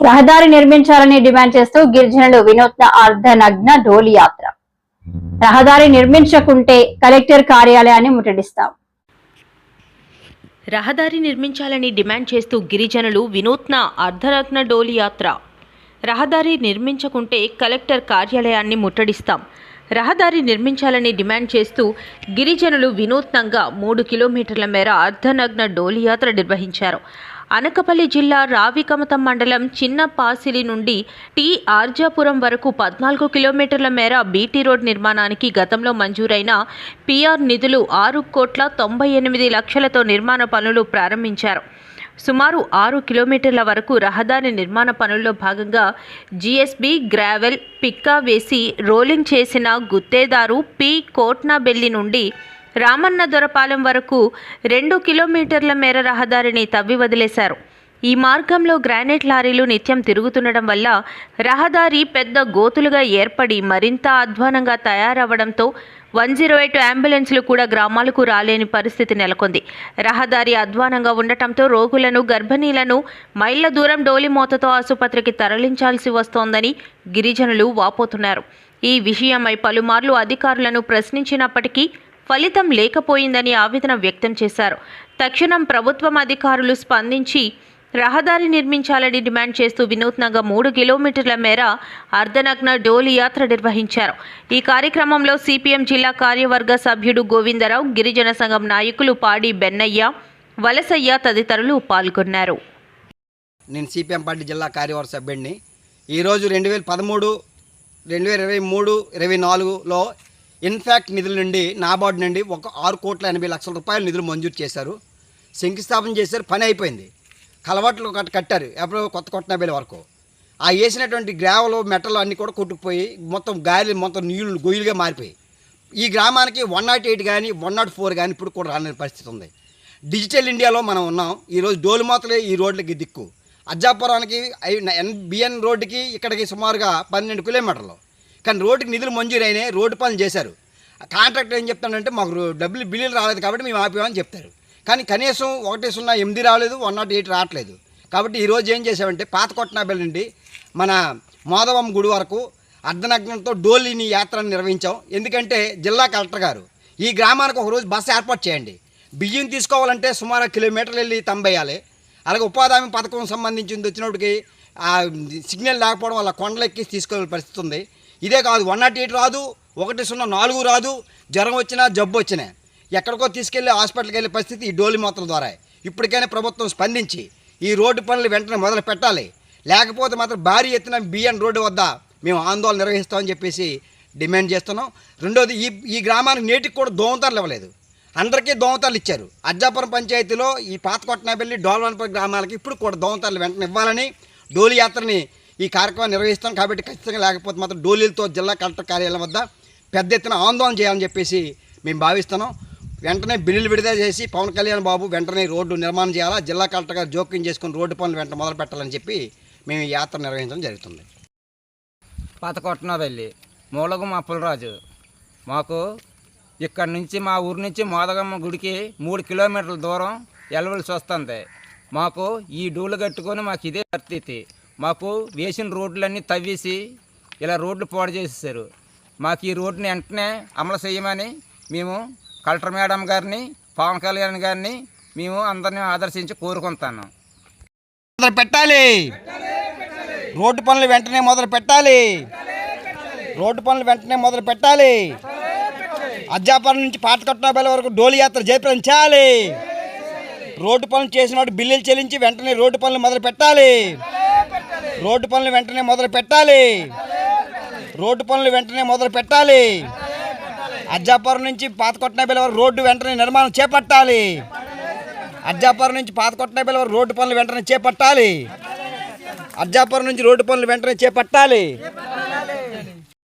రహదారి నిర్మించాలని డిమాండ్ చేస్తూ గిరిజనులు వినూత్న అర్ధనగ్న డోలి యాత్ర. రహదారి నిర్మించకుంటే కలెక్టర్ కార్యాలయాన్ని ముట్టడిస్తాం. రహదారి నిర్మించాలని డిమాండ్ చేస్తూ గిరిజనులు వినూత్న అర్ధరత్న డోలి యాత్ర. రహదారి నిర్మించకుంటే కలెక్టర్ కార్యాలయాన్ని ముట్టడిస్తాం. రహదారి నిర్మించాలని డిమాండ్ చేస్తూ గిరిజనులు వినూత్నంగా మూడు కిలోమీటర్ల మేర అర్ధనగ్న డోలి యాత్ర నిర్వహించారు. అనకపల్లి జిల్లా రావికమతం మండలం చిన్న పాసిలి నుండి టి ఆర్జాపురం వరకు పద్నాలుగు కిలోమీటర్ల మేర బీటీ రోడ్ నిర్మాణానికి గతంలో మంజూరైన పీఆర్ నిధులు ఆరు కోట్ల తొంభై ఎనిమిది లక్షలతో నిర్మాణ పనులు ప్రారంభించారు. సుమారు ఆరు కిలోమీటర్ల వరకు రహదారి నిర్మాణ పనుల్లో భాగంగా జీఎస్బీ గ్రావెల్ పిక్కా వేసి రోలింగ్ చేసిన గుత్తేదారు పి కోట్నాబెల్లి నుండి రామన్న దొరపాలెం వరకు రెండు కిలోమీటర్ల మేర రహదారిని తవ్వి వదిలేశారు. ఈ మార్గంలో గ్రానైట్ లారీలు నిత్యం తిరుగుతుండడం వల్ల రహదారి పెద్ద గోతులుగా ఏర్పడి మరింత అధ్వానంగా తయారవడంతో వన్ జీరో ఎయిట్ అంబులెన్స్లు కూడా గ్రామాలకు రాలేని పరిస్థితి నెలకొంది. రహదారి అధ్వానంగా ఉండటంతో రోగులను గర్భిణీలను మైళ్ళ దూరం డోలిమోతతో ఆసుపత్రికి తరలించాల్సి వస్తోందని గిరిజనులు వాపోతున్నారు. ఈ విషయమై పలుమార్లు అధికారులను ప్రశ్నించినప్పటికీ ఫలితం లేకపోయిందని ఆవేదన వ్యక్తం చేశారు. తక్షణం ప్రభుత్వం అధికారులు స్పందించి రహదారి నిర్మించాలని డిమాండ్ చేస్తూ వినూత్నంగా మూడు కిలోమీటర్ల మేర అర్ధనగ్న డోలి యాత్ర నిర్వహించారు. ఈ కార్యక్రమంలో సిపిఎం జిల్లా కార్యవర్గ సభ్యుడు గోవిందరావు గిరిజన సంఘం నాయకులు పాడి బెన్నయ్య వలసయ్య తదితరులు పాల్గొన్నారు. నేను సిపిఎం పార్టీ జిల్లా కార్యవర్గ సభ్యుడిని. ఈరోజు రెండు వేల పదమూడు రెండు వేల ఇరవై మూడు ఇరవై నాలుగులో ఇన్ఫాక్ట్ నిధుల నుండి నాబార్డు నుండి ఒక ఆరు కోట్ల ఎనభై లక్షల రూపాయలు నిధులు మంజూరు చేశారు. శంకుస్థాపన చేశారు పని అయిపోయింది. కలవాట్లు కట్టారు ఎప్పుడో కొత్త కొట్టనబేల వరకు. ఆ వేసినటువంటి గ్రావలు మెటలు అన్నీ కూడా కొట్టుకుపోయి మొత్తం గాలి మొత్తం నీళ్ళు గొయ్యలుగా మారిపోయి. ఈ గ్రామానికి వన్ నాట్ ఎయిట్ కానీ వన్ నాట్ ఫోర్ కానీ ఇప్పుడు కూడా రాని పరిస్థితి ఉంది. డిజిటల్ ఇండియాలో మనం ఉన్నాం. ఈరోజు డోలుమాతలే ఈ రోడ్లకి దిక్కు. అజ్జాపురానికి ఎన్ బిఎన్ రోడ్డుకి ఇక్కడికి సుమారుగా పన్నెండు కిలోమీటర్లు. కానీ రోడ్డుకి నిధులు మంజూరైనాయి రోడ్డు పనులు చేశారు. కాంట్రాక్టర్ ఏం చెప్తాడంటే మాకు డబ్బులు బిల్లులు రాలేదు కాబట్టి మేము ఆపేమని చెప్తారు. కానీ కనీసం ఒకటి సున్నా ఎనిమిది రాలేదు వన్ నాట్ ఎయిట్ రావట్లేదు. కాబట్టి ఈరోజు ఏం చేసామంటే పాత కొట్టనాబెల్ నుండి మన మోదవం గుడి వరకు అర్ధనగ్నంతో డోలీని యాత్రను నిర్వహించాం. ఎందుకంటే జిల్లా కలెక్టర్ గారు ఈ గ్రామానికి ఒక రోజు బస్సు ఏర్పాటు చేయండి. బియ్యం తీసుకోవాలంటే సుమారు కిలోమీటర్లు వెళ్ళి తంబేయాలి. అలాగే ఉపాధి హామీ పథకం సంబంధించింది వచ్చినప్పటికి సిగ్నల్ లేకపోవడం వల్ల కొండలెక్కి తీసుకోవాల్సిన పరిస్థితి ఉంది. ఇదే కాదు వన్ నాట్ ఎయిట్ రాదు ఒకటి సున్నా నాలుగు రాదు జ్వరం వచ్చినా జబ్బు వచ్చినా. ఎక్కడికో తీసుకెళ్ళి హాస్పిటల్కి వెళ్ళే పరిస్థితి ఈ డోలి మాత్రం ద్వారా. ఇప్పటికైనా ప్రభుత్వం స్పందించి ఈ రోడ్డు పనులు వెంటనే మొదలు పెట్టాలి. లేకపోతే మాత్రం భారీ ఎత్తున బిఎన్ రోడ్డు వద్ద మేము ఆందోళన నిర్వహిస్తామని చెప్పేసి డిమాండ్ చేస్తున్నాం. రెండోది ఈ ఈ గ్రామానికి నేటికి కూడా దోమతారులు ఇవ్వలేదు. అందరికీ దోమతారులు ఇచ్చారు. అజ్జాపురం పంచాయతీలో ఈ పాత కొట్టనాబెల్లి డోల్వన్పురం గ్రామాలకి ఇప్పుడు కూడా దోమతారులు వెంటనే ఇవ్వాలని డోలి యాత్రని ఈ కార్యక్రమం నిర్వహిస్తాం కాబట్టి ఖచ్చితంగా లేకపోతే మాత్రం డోలీలతో జిల్లా కలెక్టర్ కార్యాలయం వద్ద పెద్ద ఎత్తున ఆందోళన చేయాలని చెప్పేసి మేము భావిస్తున్నాం. వెంటనే బిల్లులు విడుదల చేసి పవన్ కళ్యాణ్ బాబు వెంటనే రోడ్డు నిర్మాణం చేయాలా జిల్లా కలెక్టర్ గారు జోక్యం చేసుకుని రోడ్డు పనులు వెంట మొదలు పెట్టాలని చెప్పి మేము యాత్ర నిర్వహించడం జరుగుతుంది. పాతకొట్టన వెళ్ళి మూలగం అప్పులరాజు మాకు ఇక్కడ నుంచి మా ఊరి నుంచి మోదగమ్మ గుడికి మూడు కిలోమీటర్ల దూరం వెళ్ళవలసి వస్తుంది మాకు ఈ డూలు కట్టుకొని మాకు ఇదే పరిస్థితి. మాకు వేసిన రోడ్లన్నీ తవ్వేసి ఇలా రోడ్లు పాడు చేసేసారు మాకు ఈ రోడ్డుని వెంటనే అమలు చేయమని మేము కలెక్టర్ మేడం గారిని పవన్ కళ్యాణ్ గారిని మేము అందరినీ ఆదర్శించి కోరుకుంటాను మొదలు పెట్టాలి. రోడ్డు పనులు వెంటనే మొదలు పెట్టాలి. రోడ్డు పనులు వెంటనే మొదలు పెట్టాలి. అజ్జాపురం నుంచి పాతకట్నాబెల వరకు డోలి యాత్ర జయప్రదం చేయాలి రోడ్డు పనులు చేసిన బిల్లులు చెల్లించి వెంటనే రోడ్డు పనులు మొదలు పెట్టాలి. రోడ్డు పనులు వెంటనే మొదలు పెట్టాలి. రోడ్డు పనులు వెంటనే మొదలు పెట్టాలి. అజ్జాపురం నుంచి పాతకొట్టనాబెల వరకు రోడ్డు వెంటనే నిర్మాణం చేపట్టాలి. అజ్జాపురం నుంచి పాతకొట్టనాబెల వరకు రోడ్డు పనులు వెంటనే చేపట్టాలి. అజ్జాపురం నుంచి రోడ్డు పనులు వెంటనే చేపట్టాలి.